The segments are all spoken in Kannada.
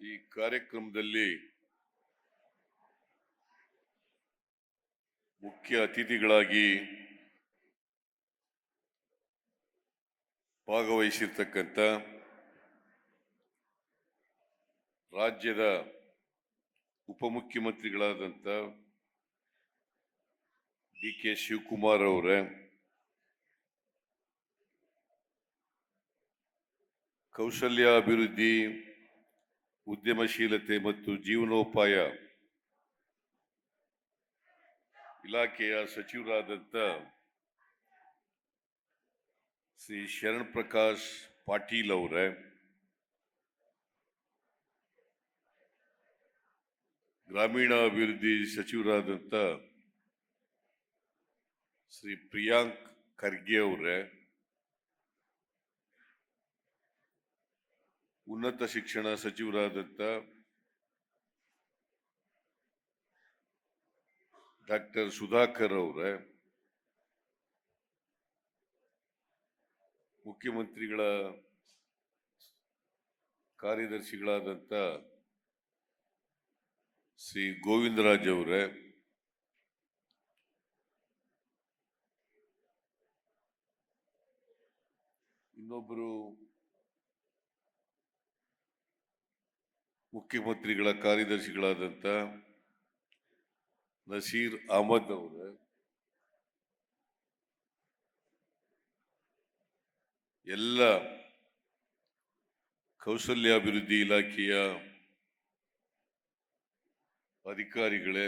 ಈ ಕಾರ್ಯಕ್ರಮದಲ್ಲಿ ಮುಖ್ಯ ಅತಿಥಿಗಳಾಗಿ ಭಾಗವಹಿಸಿರ್ತಕ್ಕಂಥ ರಾಜ್ಯದ ಉಪಮುಖ್ಯಮಂತ್ರಿಗಳಾದಂಥ ಡಿ ಕೆ ಶಿವಕುಮಾರ್ ಅವರೇ ಕೌಶಲ್ಯ ಅಭಿವೃದ್ಧಿ ಉದ್ಯಮಶೀಲತೆ ಮತ್ತು ಜೀವನೋಪಾಯ ಇಲಾಖೆಯ ಸಚಿವರಾದಂಥ ಶ್ರೀ ಶರಣ್ ಪ್ರಕಾಶ್ ಪಾಟೀಲ್ ಅವರೇ, ಗ್ರಾಮೀಣಾಭಿವೃದ್ಧಿ ಸಚಿವರಾದಂಥ ಶ್ರೀ ಪ್ರಿಯಾಂಕ್ ಖರ್ಗೆ ಅವರೇ ಉನ್ನತ ಶಿಕ್ಷಣ ಸಚಿವರಾದಂಥ ಡಾಕ್ಟರ್ ಸುಧಾಕರ್ ಅವರೇ ಮುಖ್ಯಮಂತ್ರಿಗಳ ಕಾರ್ಯದರ್ಶಿಗಳಾದಂಥ ಶ್ರೀ ಗೋವಿಂದರಾಜ್ ಅವರೇ ಇನ್ನೊಬ್ಬರು ಮುಖ್ಯಮಂತ್ರಿಗಳ ಕಾರ್ಯದರ್ಶಿಗಳಾದಂಥ ನಸೀರ್ ಅಹಮದ್ ಅವರ, ಎಲ್ಲ ಕೌಶಲ್ಯಾಭಿವೃದ್ಧಿ ಇಲಾಖೆಯ ಅಧಿಕಾರಿಗಳೇ,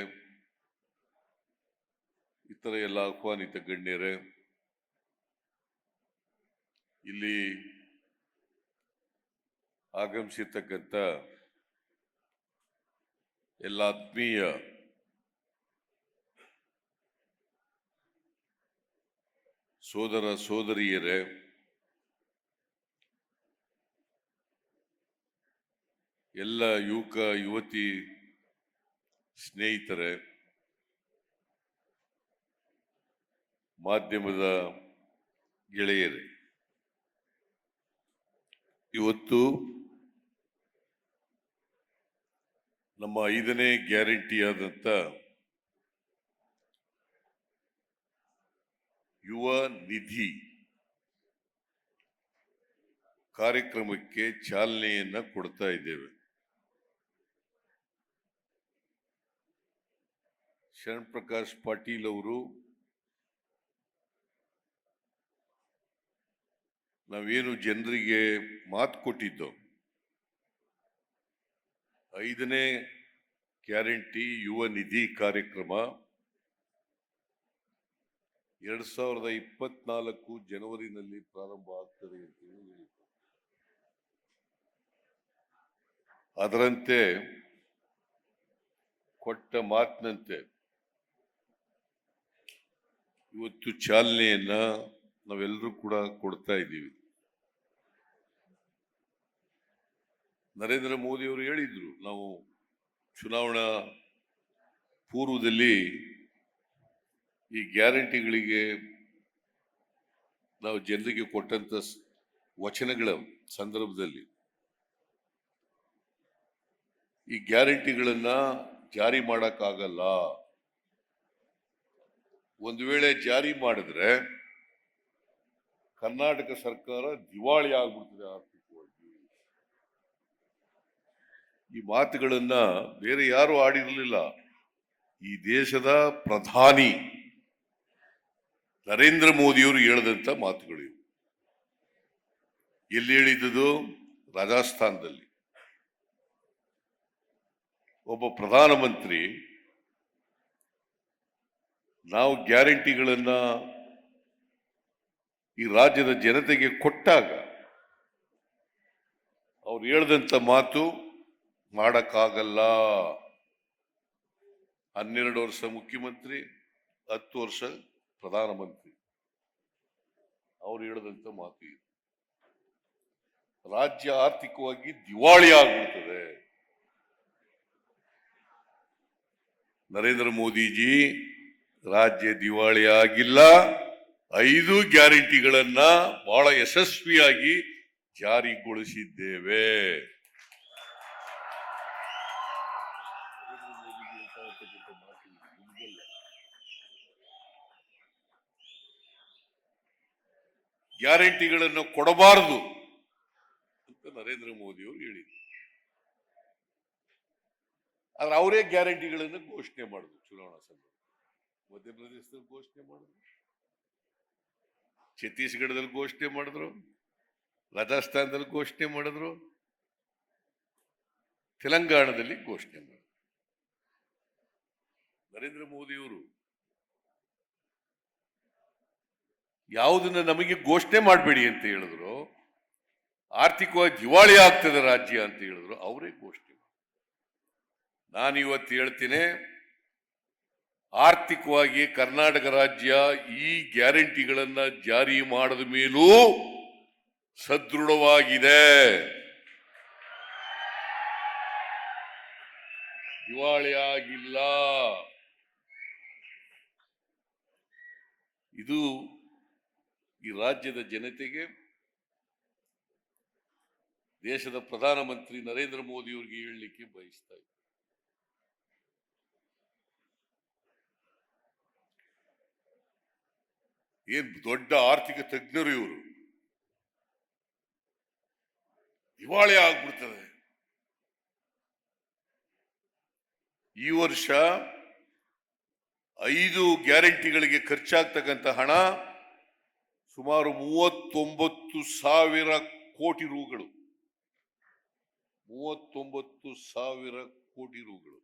ಇತರ ಎಲ್ಲ ಆಹ್ವಾನಿತ ಗಣ್ಯರೇ, ಇಲ್ಲಿ ಆಗಮಿಸಿರ್ತಕ್ಕಂಥ ಎಲ್ಲ ಆತ್ಮೀಯ ಸೋದರ ಸೋದರಿಯರೇ ಎಲ್ಲ ಯುವಕ ಯುವತಿ ಸ್ನೇಹಿತರೆ ಮಾಧ್ಯಮದ ಗೆಳೆಯರೇ ಇವತ್ತು ನಮ್ಮ ಐದನೇ ಗ್ಯಾರಂಟಿಯಾದಂಥ ಯುವ ನಿಧಿ ಕಾರ್ಯಕ್ರಮಕ್ಕೆ ಚಾಲನೆಯನ್ನ ಕೊಡ್ತಾ ಇದ್ದೇವೆ. ಶರಣ್ ಪ್ರಕಾಶ್ ಪಾಟೀಲ್ ಅವರು ನಾವೇನು ಜನರಿಗೆ ಮಾತು ಕೊಟ್ಟಿದ್ದು ಐದನೇ ಗ್ಯಾರಂಟಿ ಯುವ ನಿಧಿ ಕಾರ್ಯಕ್ರಮ ಎರಡ್ ಸಾವಿರದ ಇಪ್ಪತ್ನಾಲ್ಕು ಜನವರಿನಲ್ಲಿ ಪ್ರಾರಂಭ ಆಗ್ತದೆ ಅಂತ ಹೇಳಿ. ಅದರಂತೆ ಕೊಟ್ಟ ಮಾತಿನಂತೆ ಇವತ್ತು ಚಾಲನೆಯನ್ನ ನಾವೆಲ್ಲರೂ ಕೂಡ ಕೊಡ್ತಾ ಇದ್ದೀವಿ ನರೇಂದ್ರ ಮೋದಿಯವರು ಹೇಳಿದ್ರು, ನಾವು ಚುನಾವಣಾ ಪೂರ್ವದಲ್ಲಿ ಈ ಗ್ಯಾರಂಟಿಗಳಿಗೆ ನಾವು ಜನರಿಗೆ ಕೊಟ್ಟಂತ ವಚನಗಳ ಸಂದರ್ಭದಲ್ಲಿ ಈ ಗ್ಯಾರಂಟಿಗಳನ್ನ ಜಾರಿ ಮಾಡಕ್ಕಾಗಲ್ಲ. ಒಂದು ವೇಳೆ ಜಾರಿ ಮಾಡಿದ್ರೆ ಕರ್ನಾಟಕ ಸರ್ಕಾರ ದಿವಾಳಿ ಆಗ್ಬಿಡ್ತದೆ ಆರ್ಥಿಕವಾಗಿ ಈ ಮಾತುಗಳನ್ನ ಬೇರೆ ಯಾರು ಆಡಿರಲಿಲ್ಲ. ಈ ದೇಶದ ಪ್ರಧಾನಿ ನರೇಂದ್ರ ಮೋದಿಯವರು ಹೇಳಿದಂತ ಮಾತುಗಳು ಇವು. ಎಲ್ಲಿ ಹೇಳಿದ್ದು ರಾಜಸ್ಥಾನದಲ್ಲಿ. ಒಬ್ಬ ಪ್ರಧಾನಮಂತ್ರಿ ನಾವು ಗ್ಯಾರಂಟಿಗಳನ್ನ ಈ ರಾಜ್ಯದ ಜನತೆಗೆ ಕೊಟ್ಟಾಗ ಅವ್ರು ಹೇಳ್ದಂಥ ಮಾತು ಮಾಡಕ್ಕಾಗಲ್ಲ. ಹನ್ನೆರಡು ವರ್ಷ ಮುಖ್ಯಮಂತ್ರಿ, ಹತ್ತು ವರ್ಷ ಪ್ರಧಾನಮಂತ್ರಿ. ಅವ್ರು ಹೇಳಿದಂತ ಮಾತು ಇದು. ರಾಜ್ಯ ಆರ್ಥಿಕವಾಗಿ ದಿವಾಳಿ ಆಗ್ಬಿಡ್ತದೆ. ನರೇಂದ್ರ ಮೋದಿಜಿ, ರಾಜ್ಯ ದಿವಾಳಿ ಆಗಿಲ್ಲ. ಐದು ಗ್ಯಾರಂಟಿಗಳನ್ನ ಬಹಳ ಯಶಸ್ವಿಯಾಗಿ ಜಾರಿಗೊಳಿಸಿದ್ದೇವೆ. ಗ್ಯಾರಂಟಿಗಳನ್ನು ಕೊಡಬಾರದು ಅಂತ ನರೇಂದ್ರ ಮೋದಿ ಹೇಳಿದರು ಹೇಳಿದ್ರು. ಆದ್ರೆ ಅವರೇ ಗ್ಯಾರಂಟಿಗಳನ್ನು ಘೋಷಣೆ ಮಾಡಿದ್ರು ಚುನಾವಣಾ ಸಂದರ್ಭ ಮಧ್ಯಪ್ರದೇಶದಲ್ಲಿ ಘೋಷಣೆ ಮಾಡಿದ್ರು. ಛತ್ತೀಸ್ಗಢದಲ್ಲಿ ಘೋಷಣೆ ಮಾಡಿದ್ರು. ರಾಜಸ್ಥಾನದಲ್ಲಿ ಘೋಷಣೆ ಮಾಡಿದ್ರು. ತೆಲಂಗಾಣದಲ್ಲಿ ಘೋಷಣೆ ಮಾಡಿದ್ರು. ನರೇಂದ್ರ ಮೋದಿಯವರು ಯಾವುದನ್ನ ನಮಗೆ ಘೋಷಣೆ ಮಾಡಬೇಡಿ ಅಂತ ಹೇಳಿದ್ರು. ಆರ್ಥಿಕವಾಗಿ ದಿವಾಳಿ ಆಗ್ತದೆ ರಾಜ್ಯ ಅಂತ ಹೇಳಿದ್ರು. ಅವರೇ ಘೋಷಣೆ. ನಾನು ಇವತ್ತು ಹೇಳ್ತೇನೆ, ಆರ್ಥಿಕವಾಗಿ ಕರ್ನಾಟಕ ರಾಜ್ಯ ಈ ಗ್ಯಾರಂಟಿಗಳನ್ನು ಜಾರಿ ಮಾಡಿದ ಮೇಲೂ ಸದೃಢವಾಗಿದೆ. ದಿವಾಳಿ ಆಗಿಲ್ಲ. ಇದು ಈ ರಾಜ್ಯದ ಜನತೆಗೆ ದೇಶದ ಪ್ರಧಾನಮಂತ್ರಿ ನರೇಂದ್ರ ಮೋದಿಯವರಿಗೆ ಹೇಳಲಿಕ್ಕೆ ಬಯಸ್ತಾ ಏನ್ ದೊಡ್ಡ ಆರ್ಥಿಕ ತಜ್ಞರು ಇವರು. ದಿವಾಳಿ ಆಗ್ಬಿಡ್ತದೆ. ಈ ವರ್ಷ ಐದು ಗ್ಯಾರಂಟಿಗಳಿಗೆ ಖರ್ಚಾಗ್ತಕ್ಕಂಥ ಹಣ ಸುಮಾರು ಮೂವತ್ತೊಂಬತ್ತು ಸಾವಿರ ಕೋಟಿ ರೂಗಳು. ಮೂವತ್ತೊಂಬತ್ತು ಸಾವಿರ ಕೋಟಿ ರೂಗಳು.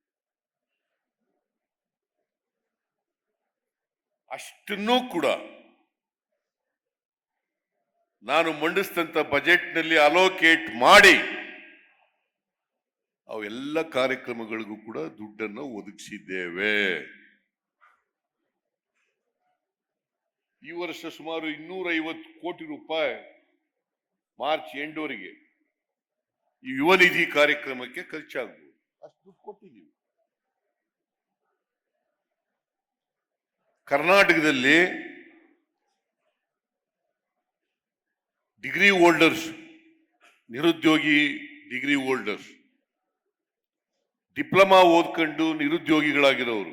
ಅಷ್ಟನ್ನೂ ಕೂಡ ನಾನು ಮಂಡಿಸಿದಂತ ಬಜೆಟ್ನಲ್ಲಿ ಅಲೋಕೇಟ್ ಮಾಡಿ ಅವೆಲ್ಲ ಕಾರ್ಯಕ್ರಮಗಳಿಗೂ ಕೂಡ ದುಡ್ಡನ್ನು ಒದಗಿಸಿದ್ದೇವೆ. ಈ ವರ್ಷ ಸುಮಾರು ಇನ್ನೂರ ಐವತ್ತು ಕೋಟಿ ರೂಪಾಯಿ ಮಾರ್ಚ್ ಎಂಟುವರೆಗೆ ಈ ಯುವ ನಿಧಿ ಕಾರ್ಯಕ್ರಮಕ್ಕೆ ಖರ್ಚಾಗಬಹುದು ಅಷ್ಟು ದುಡ್ಡು ಕೊಟ್ಟಿದ್ದೀವಿ. ಕರ್ನಾಟಕದಲ್ಲಿ ಡಿಗ್ರಿ ಹೋಲ್ಡರ್ಸ್, ನಿರುದ್ಯೋಗಿ ಡಿಗ್ರಿ ಹೋಲ್ಡರ್ಸ್, ಡಿಪ್ಲೊಮಾ ಓದ್ಕೊಂಡು ನಿರುದ್ಯೋಗಿಗಳಾಗಿರೋರು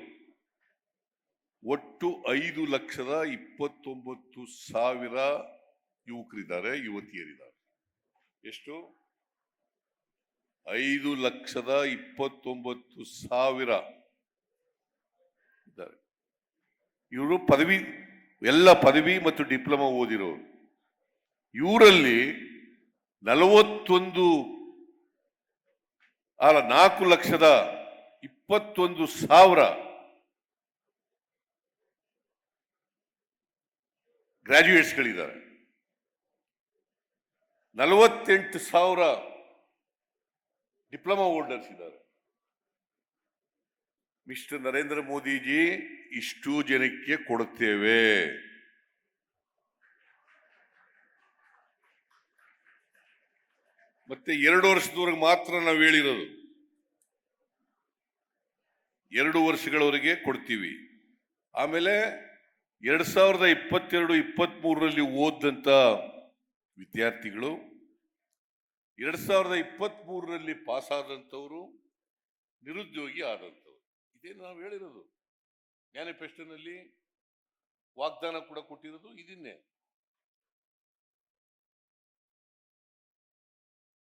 ಒಟ್ಟು ಐದು ಲಕ್ಷದ ಇಪ್ಪತ್ತೊಂಬತ್ತು ಸಾವಿರ ಯುವಕರಿದ್ದಾರೆ, ಯುವತಿಯರಿದ್ದಾರೆ. ಎಷ್ಟು? ಐದು ಲಕ್ಷದ ಇಪ್ಪತ್ತೊಂಬತ್ತು ಸಾವಿರ ಇದ್ದಾರೆ. ಇವರು ಪದವಿ, ಎಲ್ಲ ಪದವಿ ಮತ್ತು ಡಿಪ್ಲೊಮಾ ಓದಿರೋರು. ಇವರಲ್ಲಿ ನಲವತ್ತೊಂದು ಅಲ್ಲ ನಾಲ್ಕು ಲಕ್ಷದ ಇಪ್ಪತ್ತೊಂದು ಸಾವಿರ ಗ್ರಾಜ್ಯುಯೇಟ್ಸ್ಗಳಿದ್ದಾರೆ ನಲವತ್ತೆಂಟು ಸಾವಿರ ಡಿಪ್ಲೊಮಾ ಹೋಲ್ಡರ್ಸ್ ಇದ್ದಾರೆ. ಮಿಸ್ಟರ್ ನರೇಂದ್ರ ಮೋದಿಜಿ, ಇಷ್ಟು ಜನಕ್ಕೆ ಕೊಡುತ್ತೇವೆ. ಮತ್ತೆ ಎರಡು ವರ್ಷದವರೆಗೆ ಮಾತ್ರ ನಾವು ಹೇಳಿರೋದು. ಎರಡು ವರ್ಷಗಳವರೆಗೆ ಕೊಡ್ತೀವಿ. ಆಮೇಲೆ ಎರಡ್ ಸಾವಿರದ ಇಪ್ಪತ್ತೆರಡು ಇಪ್ಪತ್ತ್ ಮೂರರಲ್ಲಿ ಓದಂತ ವಿದ್ಯಾರ್ಥಿಗಳು, ಎರಡ್ ಸಾವಿರದ ಪಾಸ್ ಆದಂಥವರು ನಿರುದ್ಯೋಗಿ ಆದಂಥವ್ರು. ಇದೇ ನಾವು ಹೇಳಿರೋದು. ಮ್ಯಾನಿಫೆಸ್ಟೋನಲ್ಲಿ ವಾಗ್ದಾನ ಕೂಡ ಕೊಟ್ಟಿರೋದು ಇದನ್ನೇ.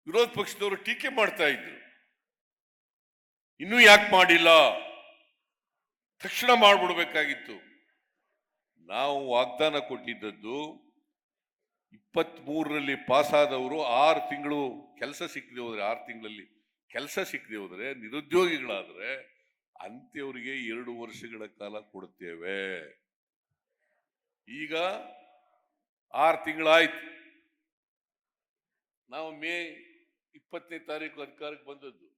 ವಿರೋಧ ಪಕ್ಷದವರು ಟೀಕೆ ಮಾಡ್ತಾ ಇದ್ರು. ಇನ್ನೂ ಯಾಕೆ ಮಾಡಿಲ್ಲ? ತಕ್ಷಣ ಮಾಡ್ಬಿಡ್ಬೇಕಾಗಿತ್ತು. ನಾವು ವಾಗ್ದಾನ ಕೊಟ್ಟಿದ್ದದ್ದು ಇಪ್ಪತ್ತ್ಮೂರರಲ್ಲಿ ಪಾಸ್ ಆದವರು ಆರು ತಿಂಗಳು ಕೆಲಸ ಸಿಕ್ಕದೆ ಹೋದರೆ, ಆರು ತಿಂಗಳಲ್ಲಿ ಕೆಲಸ ಸಿಕ್ಕದೆ ಹೋದರೆ, ನಿರುದ್ಯೋಗಿಗಳಾದ್ರೆ ಅಂತ್ಯವರಿಗೆ ಎರಡು ವರ್ಷಗಳ ಕಾಲ ಕೊಡುತ್ತೇವೆ. ಈಗ ಆರು ತಿಂಗಳಾಯ್ತು. ನಾವು ಮೇ ಇಪ್ಪತ್ತನೇ ತಾರೀಕು ಅಧಿಕಾರಕ್ಕೆ ಬಂದದ್ದು.